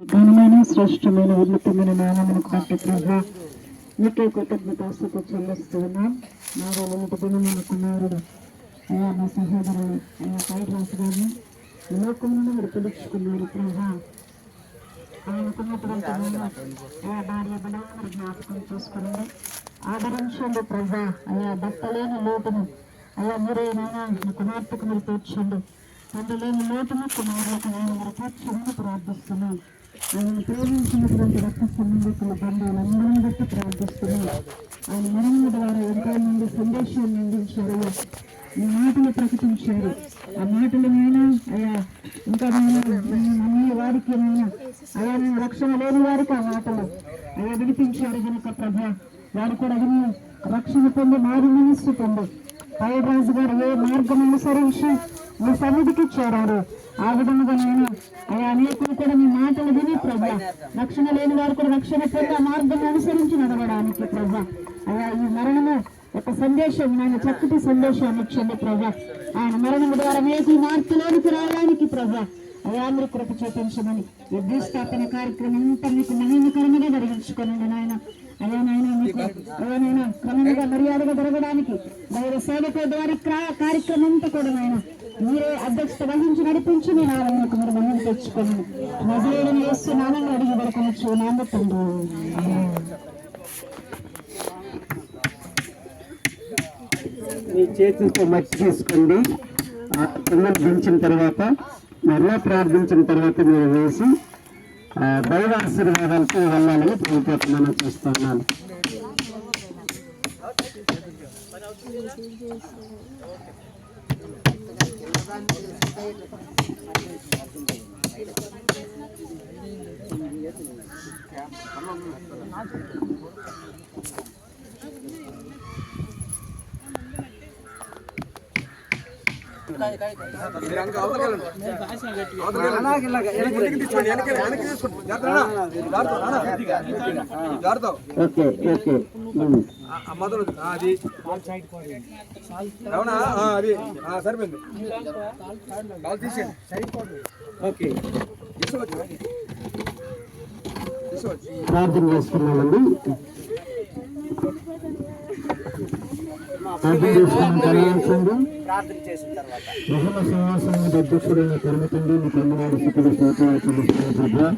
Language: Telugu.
ఘనమైన శ్రేష్టమైన ఉన్నతమైన నామమును బట్టి ప్రభా నీకే కృతజ్ఞతాస్తుతో చెల్లిస్తున్నాం. నాగా రోజు దినమైన కుమారుడు అయ్యా మా సహోదరుడు అయ్యా కైలాస్ గారిని లోకంలో మీరు పిలుచుకున్నారు ప్రభా. ఆయనకున్నటువంటి అయ్యా భార్య బిడ్డలను మీరు జ్ఞాపకం చూసుకోండి ఆదరించండి ప్రభా. అయ్యా భర్త లేని లోటును అయ్యా మీరేనైనా నా కుమార్తెకు మీరు తీర్చండి. తండ్రి లేని లోటును కుమారులకు నేను మీరు తీర్చమని ప్రార్థిస్తున్నాను ఆయన ప్రేమించినటువంటి రక్త సంబంధికుల బంధువులందరినీ బట్టి ప్రార్థిస్తున్నాను ఆయన మరణం ద్వారా ఎంతో మంది సందేశాన్ని అందించారు. ఈ మాటలు ప్రకటించారు. ఆ మాటలనైనా అయ్యా ఇంకా నేను? నమ్మే వారికి నేను? అయ్యా నేను రక్షణ లేని వారికి ఆ మాటలు. అయ్యా వినిపించారు కనుక ప్రభా వారు కూడా విని రక్షణ పొంది మారు మనస్సు పొంది. పైరాజు గారు ఏ మార్గం అనుసరించి మీ సన్నిధికి చేరారు? ఆ విధముగా నేను అయ్యా అనేకులు కూడా మీ మాటలు విని ప్రభా రక్షణ లేని వారు కూడా రక్షణ పొంది ఆ మార్గం అనుసరించి నడవడానికి ప్రభా. అయ్యా ఈ మరణము ఒక సందేశం నాయన చక్కటి సందేశాన్ని ఇచ్చండి ప్రభా. ఆయన మరణము ద్వారా అనేక మార్పులోనికి రావడానికి ప్రభా. అయ్యా మీరు కృప చూపించమని ఈ కార్యక్రమం అంతా మీకు మహిమకరంగా జరిగించుకోనండి నాయన. అయ్యా నాయన మీకు అయ్యా నాయన క్రమంగా మర్యాదగా జరగడానికి దైవ సేవకు ద్వారా క్రా- కార్యక్రమం అంతా కూడా నాయన మీరే అధ్యక్షత వహించి నడిపించి నేను నామకు మీరు మనం తెచ్చుకొని నజరేడని వేస్తూ నామని అడిగి పడుకోవచ్చు నాన్న తండ్రి మీ చేతులతో మట్టి తీసుకోండి. ఆ దించిన తర్వాత మరలా ప్రార్థించిన తర్వాత మీరు వేసి దైవ ఆశీర్వాదాలతో వెళ్ళాలని ప్రభుత్వం చూస్తున్నాను Thank you. Okay okay um. మొదలు అది. అవునా? అది. సరిపోయింది. కాల్ తీసేయండి. ఓకే. ప్రార్థన చేసుకున్నామండి ప్రార్థన చేసిన తర్వాత. సింహాసనం అధ్యక్షుడైన కర్మతండి మీ కమ్మనాడు స్థితిలో స్తోత్రాలు చెల్లిస్తున్నాను ప్రభా